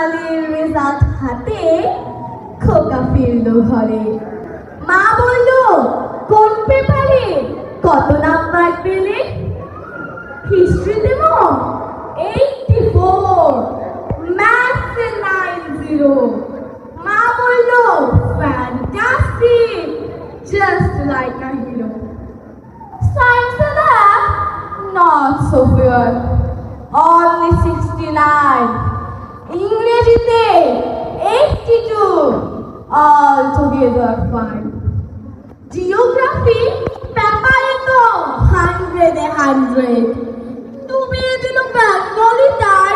বাঙালির রেজাল্ট হাতে খোকা ফিরল ঘরে। মা বলল, কোন পেপারে কত নাম্বার পেলে? হিস্ট্রি দেব? এইটটি ফোর ম্যাথসে নাইন জিরো মা বলল fantastic just like a hero সায়েন্সে not so fair only sixty nine ইংরেজিতে eighty two all together fine geography পেপারে তো হান্ড্রেডে হান্ড্রেড ডুবিয়ে দিল বেঙ্গলিটার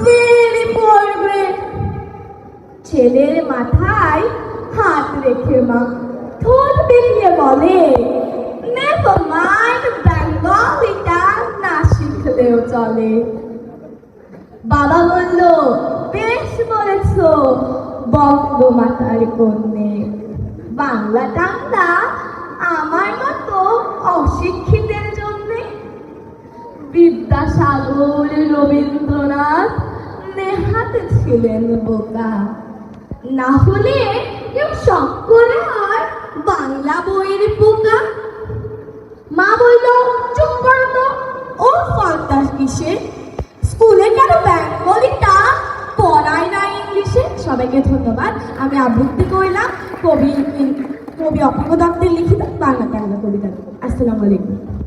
ভেরি পোর গ্রেড ছেলের মাথায় হাত রেখে মা ঠোঁট বেরিয়ে বলে নেভার মাইন্ড বেঙ্গলিটা না শিখলেও চলে। বাবা বলল বলেছ বঙ্গমাতার কন্যে। বাংলা টাংলা আমার মতো অশিক্ষিতের জন্যে বিদ্যাসাগর রবীন্দ্রনাথ নেহাত ছিলেন বোকা। না হলে কেউ শখ করে আর বাংলা বইয়ের পোকা মা বলল, চুপ করো ও ফান্টাস কিসে? স্কুলে কেন ইংলিশে সবাইকে ধন্যবাদ। আমি আবৃত্তি করলাম। কবি কবি অপূর্ব দত্তের লিখিত বাংলা বাংলা কবিতা। আসসালামু আলাইকুম।